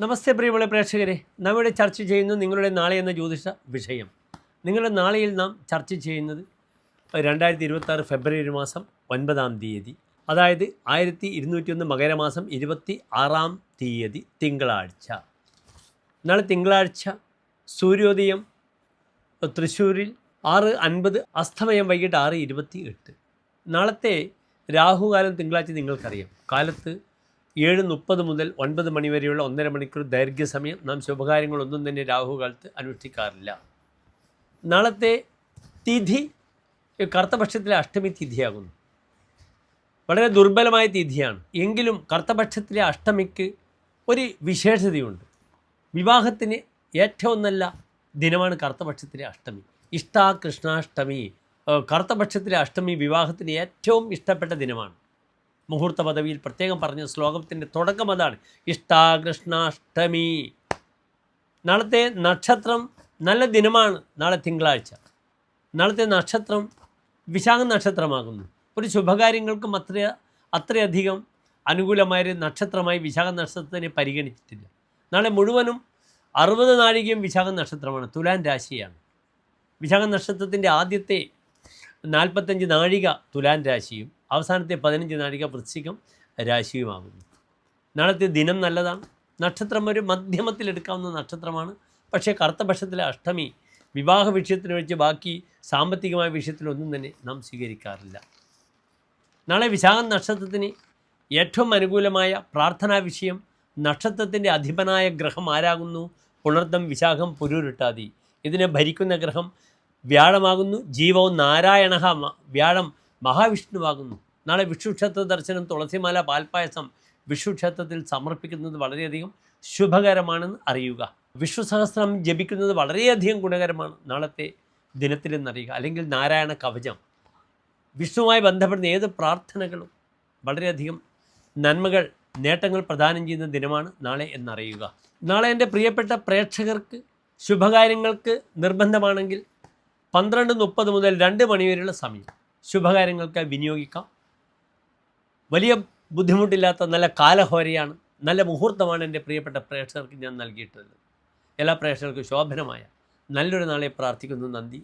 നമസ്തേ പ്രിയമുള്ള പ്രേക്ഷകരെ. നാം ഇവിടെ ചർച്ച ചെയ്യുന്നു നിങ്ങളുടെ നാളെ എന്ന ജ്യോതിഷ വിഷയം. നിങ്ങളുടെ നാളെയിൽ നാം ചർച്ച ചെയ്യുന്നത് രണ്ടായിരത്തി ഇരുപത്താറ് ഫെബ്രുവരി മാസം ഒൻപതാം തീയതി. അതായത് ആയിരത്തി ഇരുന്നൂറ്റിയൊന്ന് മകരമാസം ഇരുപത്തി ആറാം തീയതി തിങ്കളാഴ്ച. നാളെ തിങ്കളാഴ്ച സൂര്യോദയം തൃശ്ശൂരിൽ ആറ് അൻപത് അസ്തമയം വൈകിട്ട് ആറ് ഇരുപത്തി എട്ട് നാളത്തെ രാഹുകാലം തിങ്കളാഴ്ച നിങ്ങൾക്കറിയാം. കാലത്ത് ഏഴ് മുപ്പത് മുതൽ ഒൻപത് മണി വരെയുള്ള ഒന്നര മണിക്കൂർ ദൈർഘ്യസമയം നാം ശുഭകാര്യങ്ങളൊന്നും തന്നെ രാഹുകാലത്ത് അനുഷ്ഠിക്കാറില്ല. നാളത്തെ തിഥി കർത്തപക്ഷത്തിലെ അഷ്ടമി തിഥിയാകുന്നു. വളരെ ദുർബലമായ തിഥിയാണ്. എങ്കിലും കർത്തപക്ഷത്തിലെ അഷ്ടമിക്ക് ഒരു വിശേഷതയുണ്ട്. വിവാഹത്തിന് ഏറ്റവും നല്ല ദിനമാണ് കർത്തപക്ഷത്തിലെ അഷ്ടമി. ഇഷ്ട കൃഷ്ണാഷ്ടമി. കർത്തപക്ഷത്തിലെ അഷ്ടമി വിവാഹത്തിന് ഏറ്റവും ഇഷ്ടപ്പെട്ട ദിനമാണ്. മുഹൂർത്ത പദവിയിൽ പ്രത്യേകം പറഞ്ഞ ശ്ലോകത്തിന്റെ തുടക്കം അതാണ്. ഇഷ്ടാകൃഷ്ണാഷ്ടമി നാളത്തെ നക്ഷത്രം നല്ല ദിനമാണ് നാളെ തിങ്കളാഴ്ച. നാളത്തെ നക്ഷത്രം വിശാഖ നക്ഷത്രമാകുന്നു. ഒരു ശുഭകാര്യങ്ങൾക്കും അത്ര അത്രയധികം അനുകൂലമായൊരു നക്ഷത്രമായി വിശാഖ നക്ഷത്രത്തിനെ പരിഗണിച്ചിട്ടില്ല. നാളെ മുഴുവനും അറുപത് നാഴികയും വിശാഖ നക്ഷത്രമാണ് തുലാൻ രാശിയാണ്. വിശാഖ നക്ഷത്രത്തിന്റെ ആദ്യത്തെ നാൽപ്പത്തഞ്ച് നാഴിക തുലാൻ രാശിയും അവസാനത്തെ പതിനഞ്ച് നാഴിക വൃശ്ചികം രാശിയുമാകുന്നു. നാളത്തെ ദിനം നല്ലതാണ്. നക്ഷത്രം ഒരു മധ്യമത്തിലെടുക്കാവുന്ന നക്ഷത്രമാണ്. പക്ഷേ കറുത്തപക്ഷത്തിലെ അഷ്ടമി വിവാഹ വിഷയത്തിന് വെച്ച് ബാക്കി സാമ്പത്തികമായ വിഷയത്തിലൊന്നും തന്നെ നാം സ്വീകരിക്കാറില്ല. നാളെ വിശാഖ നക്ഷത്രത്തിന് ഏറ്റവും അനുകൂലമായ പ്രാർത്ഥനാ വിഷയം നക്ഷത്രത്തിന്റെ അധിപനായ ഗ്രഹം ആരാകുന്നു? പുണർദം വിശാഖം പുരൂരിട്ടാതി ഇതിനെ ഭരിക്കുന്ന ഗ്രഹം വ്യാഴമാകുന്നു. ജീവവും നാരായണ വ്യാഴം മഹാവിഷ്ണുവാകുന്നു. നാളെ വിഷുക്ഷേത്ര ദർശനം തുളസിമാല പാൽപ്പായസം വിഷുക്ഷേത്രത്തിൽ സമർപ്പിക്കുന്നത് വളരെയധികം ശുഭകരമാണെന്ന് അറിയുക. വിഷ്ണു സഹസ്രം ജപിക്കുന്നത് വളരെയധികം ഗുണകരമാണ്. നാളത്തെ ദിനത്തിലെന്നറിയുക. അല്ലെങ്കിൽ നാരായണ കവചം. വിഷ്ണുവുമായി ബന്ധപ്പെടുന്ന ഏത് പ്രാർത്ഥനകളും വളരെയധികം നന്മകൾ നേട്ടങ്ങൾ പ്രദാനം ചെയ്യുന്ന ദിനമാണ് നാളെ എന്നറിയുക. നാളെ എന്റെ പ്രിയപ്പെട്ട പ്രേക്ഷകർക്ക് ശുഭകാര്യങ്ങൾക്ക് നിർബന്ധമാണെങ്കിൽ പന്ത്രണ്ട് മുപ്പത് മുതൽ രണ്ട് മണിവരെയുള്ള സമയം. ശുഭകാര്യങ്ങൾക്ക് വിനിയോഗിക്കാം. വലിയ ബുദ്ധിമുട്ടില്ലാത്ത നല്ല കാലഹോരയാണ് നല്ല മുഹൂർത്തമാണ് എന്റെ പ്രിയപ്പെട്ട പ്രേക്ഷകർക്ക് ഞാൻ നൽകിയിട്ടുള്ളത്. എല്ലാ പ്രേക്ഷകർക്കും ശോഭനമായ നല്ലൊരു നാളെ പ്രാർത്ഥിക്കുന്നു. നന്ദി.